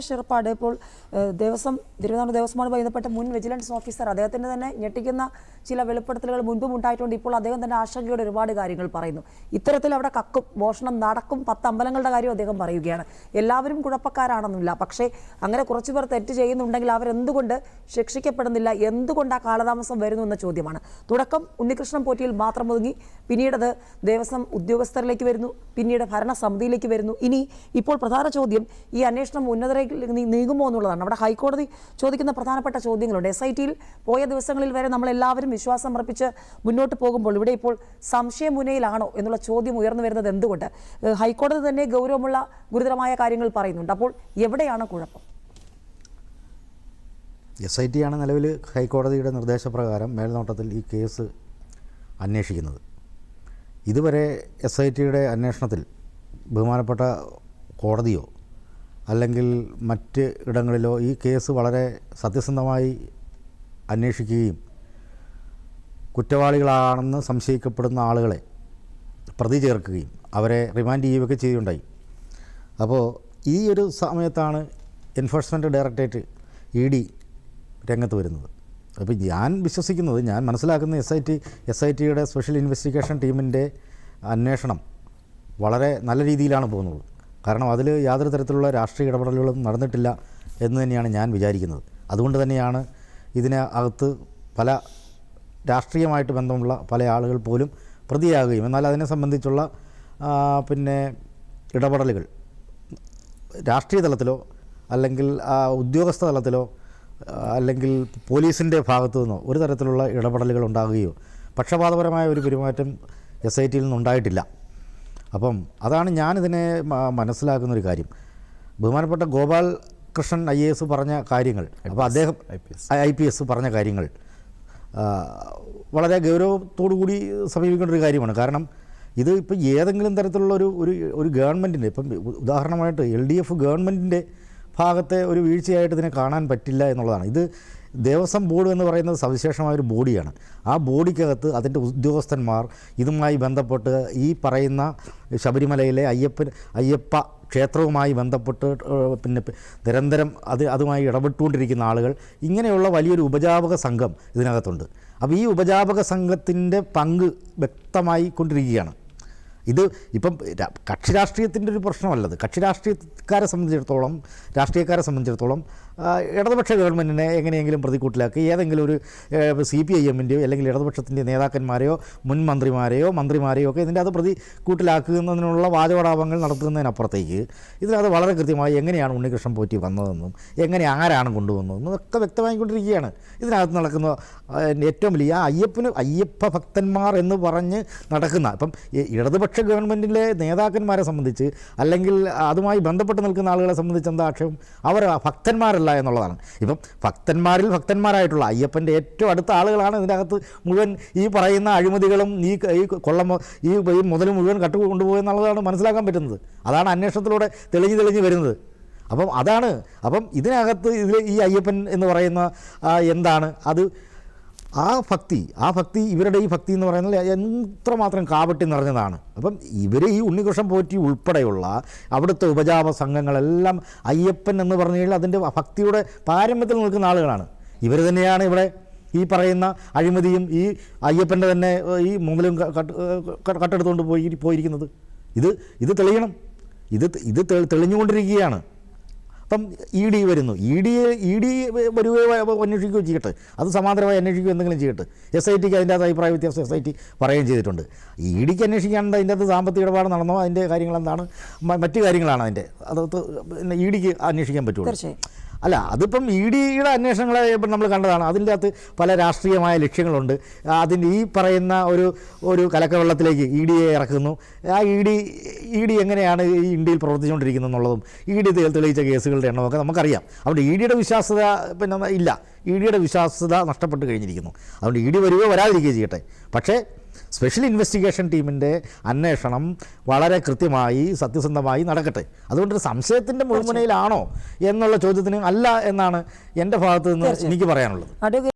ഷെർപ്പാട് ഇപ്പോൾ ദേവസ്വം തിരുവിതാംകൂർ ദേവസ്വമാണ് ബന്ധപ്പെട്ട മുൻ വിജിലൻസ് ഓഫീസർ അദ്ദേഹത്തിന്റെ തന്നെ ഞെട്ടിക്കുന്ന ചില വെളിപ്പെടുത്തലുകൾ മുൻപും ഉണ്ടായിട്ടുണ്ട്. ഇപ്പോൾ അദ്ദേഹം തന്നെ ആശങ്കയോടെ ഒരുപാട് കാര്യങ്ങൾ പറയുന്നു. ഇത്തരത്തിൽ അവിടെ കക്കും മോഷണം നടക്കും പത്ത് അമ്പലങ്ങളുടെ കാര്യം അദ്ദേഹം പറയുകയാണ്. എല്ലാവരും കുഴപ്പക്കാരാണെന്നില്ല. പക്ഷേ അങ്ങനെ കുറച്ചു പേർ തെറ്റ് ചെയ്യുന്നുണ്ടെങ്കിൽ അവരെന്തുകൊണ്ട് ശിക്ഷിക്കപ്പെടുന്നില്ല? എന്തുകൊണ്ട് ആ കാലതാമസം വരുന്നു എന്ന ചോദ്യമാണ്. തുടക്കം ഉണ്ണികൃഷ്ണൻ പോറ്റിയിൽ മാത്രം ഒതുങ്ങി. പിന്നീടത് ദേവസ്വം ഉദ്യോഗസ്ഥരിലേക്ക് വരുന്നു. പിന്നീട് ഭരണസമിതിയിലേക്ക് വരുന്നു. ഇനി ഇപ്പോൾ പ്രധാന ചോദ്യം ഈ അന്വേഷണം ഉന്നതരേക്ക് നീ- നീങ്ങുമോ എന്നുള്ളതാണ്. അവിടെ ഹൈക്കോടതി ചോദിക്കുന്ന പ്രധാനപ്പെട്ട ചോദ്യങ്ങളുണ്ട്. എസ് ഐ ടിയിൽ പോയ ദിവസങ്ങളിൽ വരെ നമ്മൾ എല്ലാവരും വിശ്വാസം അർപ്പിച്ച് മുന്നോട്ട് പോകുമ്പോൾ ഇവിടെ ഇപ്പോൾ സംശയമുനയിലാണോ എന്നുള്ള ചോദ്യം ഉയർന്നു വരുന്നത് എന്തുകൊണ്ട്? ഹൈക്കോടതി തന്നെ ഗൗരവമുള്ള ഗുരുതരമായ കാര്യങ്ങൾ പറയുന്നുണ്ട്. അപ്പോൾ എവിടെയാണ് കുഴപ്പം? എസ് ഐ ടി ആണ് നിലവിൽ ഹൈക്കോടതിയുടെ നിർദ്ദേശപ്രകാരം മേൽനോട്ടത്തിൽ ഈ കേസ് അന്വേഷിക്കുന്നത്. ഇതുവരെ എസ് ഐ ടിയുടെ അന്വേഷണത്തിൽ ബഹുമാനപ്പെട്ട കോടതിയോ അല്ലെങ്കിൽ മറ്റ് ഇടങ്ങളിലോ ഈ കേസ് വളരെ സത്യസന്ധമായി അന്വേഷിക്കുകയും കുറ്റവാളികളാണെന്ന് സംശയിക്കപ്പെടുന്ന ആളുകളെ പ്രതി ചേർക്കുകയും അവരെ റിമാൻഡ് ചെയ്യുകയൊക്കെ ചെയ്യുകയുണ്ടായി. അപ്പോൾ ഈ ഒരു സമയത്താണ് എൻഫോഴ്സ്മെന്റ് ഡയറക്ടറേറ്റ് ഇ ഡി രംഗത്ത് വരുന്നത്. അപ്പോൾ ഞാൻ വിശ്വസിക്കുന്നത് ഞാൻ മനസ്സിലാക്കുന്ന S I T S I ടിയുടെ സ്പെഷ്യൽ ഇൻവെസ്റ്റിഗേഷൻ ടീമിന്റെ അന്വേഷണം വളരെ നല്ല രീതിയിലാണ് പോകുന്നത്. കാരണം അതിൽ യാതൊരു തരത്തിലുള്ള രാഷ്ട്രീയ ഇടപെടലുകളും നടന്നിട്ടില്ല എന്ന് തന്നെയാണ് ഞാൻ വിചാരിക്കുന്നത്. അതുകൊണ്ട് തന്നെയാണ് ഇതിന് അകത്ത് പല രാഷ്ട്രീയമായിട്ട് ബന്ധമുള്ള പല ആളുകൾ പോലും പ്രതിയാകുകയും എന്നാൽ അതിനെ സംബന്ധിച്ചുള്ള പിന്നെ ഇടപെടലുകൾ രാഷ്ട്രീയ തലത്തിലോ അല്ലെങ്കിൽ ഉദ്യോഗസ്ഥ തലത്തിലോ അല്ലെങ്കിൽ പോലീസിന്റെ ഭാഗത്തു നിന്നോ ഒരു തരത്തിലുള്ള ഇടപെടലുകൾ ഉണ്ടാകുകയോ പക്ഷപാതപരമായ ഒരു പെരുമാറ്റം എസ് ഐ ടിയിൽ നിന്നുണ്ടായിട്ടില്ല. അപ്പം അതാണ് ഞാനിതിനെ മനസ്സിലാക്കുന്ന ഒരു കാര്യം. ബഹുമാനപ്പെട്ട Gopal Krishnan I A S പറഞ്ഞ കാര്യങ്ങൾ അപ്പോൾ അദ്ദേഹം ഐ പി എസ്. പറഞ്ഞ കാര്യങ്ങൾ വളരെ ഗൗരവത്തോടു കൂടി സമീപിക്കേണ്ട ഒരു കാര്യമാണ്. കാരണം ഇത് ഇപ്പം ഏതെങ്കിലും തരത്തിലുള്ള ഒരു ഒരു ഒരു ഗവൺമെന്റിന്റെ ഇപ്പം ഉദാഹരണമായിട്ട് എൽ ഡി എഫ് ഗവൺമെന്റിന്റെ ഭാഗത്തെ ഒരു വീഴ്ചയായിട്ട് ഇതിനെ കാണാൻ പറ്റില്ല എന്നുള്ളതാണ്. ഇത് ദേവസ്വം ബോർഡ് എന്ന് പറയുന്നത് സവിശേഷമായ ഒരു ബോഡിയാണ്. ആ ബോഡിക്കകത്ത് അതിന്റെ ഉദ്യോഗസ്ഥന്മാർ ഇതുമായി ബന്ധപ്പെട്ട് ഈ പറയുന്ന ശബരിമലയിലെ അയ്യപ്പൻ അയ്യപ്പ ക്ഷേത്രവുമായി ബന്ധപ്പെട്ട് പിന്നെ നിരന്തരം അത് അതുമായി ഇടപെട്ടുകൊണ്ടിരിക്കുന്ന ആളുകൾ ഇങ്ങനെയുള്ള വലിയൊരു ഉപജാപക സംഘം ഇതിനകത്തുണ്ട്. അപ്പോൾ ഈ ഉപജാപക സംഘത്തിന്റെ പങ്ക് വ്യക്തമായി കൊണ്ടിരിക്കുകയാണ്. ഇത് ഇപ്പം കക്ഷി രാഷ്ട്രീയത്തിന്റെ ഒരു പ്രശ്നമല്ലത്. കക്ഷി രാഷ്ട്രീയക്കാരെ സംബന്ധിച്ചിടത്തോളം രാഷ്ട്രീയക്കാരെ സംബന്ധിച്ചിടത്തോളം ഇടതുപക്ഷ ഗവൺമെന്റിനെ എങ്ങനെയെങ്കിലും പ്രതിക്കൂട്ടിലാക്കി ഏതെങ്കിലും ഒരു സി പി ഐ എമ്മിന്റെയോ അല്ലെങ്കിൽ ഇടതുപക്ഷത്തിന്റെ നേതാക്കന്മാരെയോ മുൻ മന്ത്രിമാരെയോ മന്ത്രിമാരെയോ ഒക്കെ ഇതിന്റെ അത് പ്രതിക്കൂട്ടിലാക്കുന്നതിനുള്ള വാചകടാപങ്ങൾ നടത്തുന്നതിനപ്പുറത്തേക്ക് ഇതിനകത്ത് വളരെ കൃത്യമായി എങ്ങനെയാണ് ഉണ്ണികൃഷ്ണൻ പോറ്റി വന്നതെന്നും എങ്ങനെ ആരാണ് കൊണ്ടുവന്നതെന്നും ഒക്കെ വ്യക്തമായിക്കൊണ്ടിരിക്കുകയാണ്. ഇതിനകത്ത് നടക്കുന്ന ഏറ്റവും വലിയ അയ്യപ്പന് അയ്യപ്പ ഭക്തന്മാർ എന്ന് പറഞ്ഞ് നടക്കുന്ന ഇപ്പം ഈ ഇടതുപക്ഷ ഗവൺമെന്റിലെ നേതാക്കന്മാരെ സംബന്ധിച്ച് അല്ലെങ്കിൽ അതുമായി ബന്ധപ്പെട്ട് നിൽക്കുന്ന ആളുകളെ സംബന്ധിച്ച് എന്താ ആക്ഷേപം? അവർ ഭക്തന്മാരല്ല എന്നുള്ളതാണ്. ഇപ്പം ഭക്തന്മാരിൽ ഭക്തന്മാരായിട്ടുള്ള അയ്യപ്പന്റെ ഏറ്റവും അടുത്ത ആളുകളാണ് ഇതിനകത്ത് മുഴുവൻ ഈ പറയുന്ന അഴിമതികളും ഈ ഈ കൊള്ളം ഈ മുതൽ മുഴുവൻ കട്ടു കൊണ്ടുപോയെന്നുള്ളതാണ് മനസ്സിലാക്കാൻ പറ്റുന്നത്. അതാണ് അന്വേഷണത്തിലൂടെ തെളിഞ്ഞ് തെളിഞ്ഞ് വരുന്നത്. അപ്പം അതാണ്. അപ്പം ഇതിനകത്ത് ഇതിൽ ഈ അയ്യപ്പൻ എന്ന് പറയുന്ന എന്താണ്? അത് ആ ഭക്തി ആ ഭക്തി ഇവരുടെ ഈ ഭക്തി എന്ന് പറയുന്നത് എത്രമാത്രം കാപട്ടി നിറഞ്ഞതാണ്. അപ്പം ഇവരെ ഈ ഉണ്ണികൃഷ്ണൻ പോറ്റി ഉൾപ്പെടെയുള്ള അവിടുത്തെ ഉപജാപ സംഘങ്ങളെല്ലാം അയ്യപ്പൻ എന്ന് പറഞ്ഞു കഴിഞ്ഞാൽ അതിന്റെ ഭക്തിയുടെ പാരമ്യത്തിൽ നിൽക്കുന്ന ആളുകളാണ്. ഇവർ തന്നെയാണ് ഇവിടെ ഈ പറയുന്ന അഴിമതിയും ഈ അയ്യപ്പന്റെ തന്നെ ഈ മുമ്പിലും കട്ടെടുത്തുകൊണ്ട് പോയി പോയിരിക്കുന്നത്. ഇത് ഇത് തെളിയണം. ഇത് ഇത് തെളി- തെളിഞ്ഞുകൊണ്ടിരിക്കുകയാണ്. അപ്പം ഇ ഡി വരുന്നു. ഇ ഡി ഇ ഡി വരികയോ അന്വേഷിക്കുകയോ ചെയ്യട്ടെ. അത് സമാന്തരമായി അന്വേഷിക്കുകയോ എന്തെങ്കിലും ചെയ്യട്ടെ. എസ് ഐ ടിക്ക് അതിന്റെ അത് അഭിപ്രായ വ്യത്യാസം എസ് ഐ ടി പറയുകയും ചെയ്തിട്ടുണ്ട്. ഇ ഡിക്ക് അന്വേഷിക്കാണ്ട് അതിന്റെ അത് സാമ്പത്തിക ഇടപാട് നടന്നോ? അതിന്റെ കാര്യങ്ങൾ എന്താണ് മറ്റു കാര്യങ്ങളാണ് അതിന്റെ. പിന്നെ ഇ ഡിക്ക് അന്വേഷിക്കാൻ പറ്റുള്ളൂ. അല്ല അതിപ്പം ഇ ഡിയുടെ അന്വേഷണങ്ങളെ ഇപ്പം നമ്മൾ കണ്ടതാണ്. അതിന്റെ അകത്ത് പല രാഷ്ട്രീയമായ ലക്ഷ്യങ്ങളുണ്ട്. അതിന്റെ ഈ പറയുന്ന ഒരു ഒരു കലക്കവെള്ളത്തിലേക്ക് ഇ ഡിയെ ഇറക്കുന്നു. ആ ഇ ഡി ഇ ഡി എങ്ങനെയാണ് ഈ ഇന്ത്യയിൽ പ്രവർത്തിച്ചുകൊണ്ടിരിക്കുന്നത് എന്നുള്ളതും ഇ ഡി തെളിയിച്ച കേസുകളുടെ എണ്ണമൊക്കെ നമുക്കറിയാം. അതുകൊണ്ട് ഇ ഡിയുടെ വിശ്വാസ്യത പിന്നെ ഇല്ല. ഇ ഡിയുടെ വിശ്വാസ്യത നഷ്ടപ്പെട്ട് കഴിഞ്ഞിരിക്കുന്നു. അതുകൊണ്ട് ഇ ഡി വരികയോ വരാതിരിക്കുകയോ ചെയ്യട്ടെ. പക്ഷേ സ്പെഷ്യൽ ഇൻവെസ്റ്റിഗേഷൻ ടീമിന്റെ അന്വേഷണം വളരെ കൃത്യമായി സത്യസന്ധമായി നടക്കട്ടെ. അതുകൊണ്ട് ഒരു സംശയത്തിന്റെ മുൾമുനയിലാണോ എന്നുള്ള ചോദ്യത്തിന് അല്ല എന്നാണ് എന്റെ ഭാഗത്ത് നിന്ന് എനിക്ക് പറയാനുള്ളത്.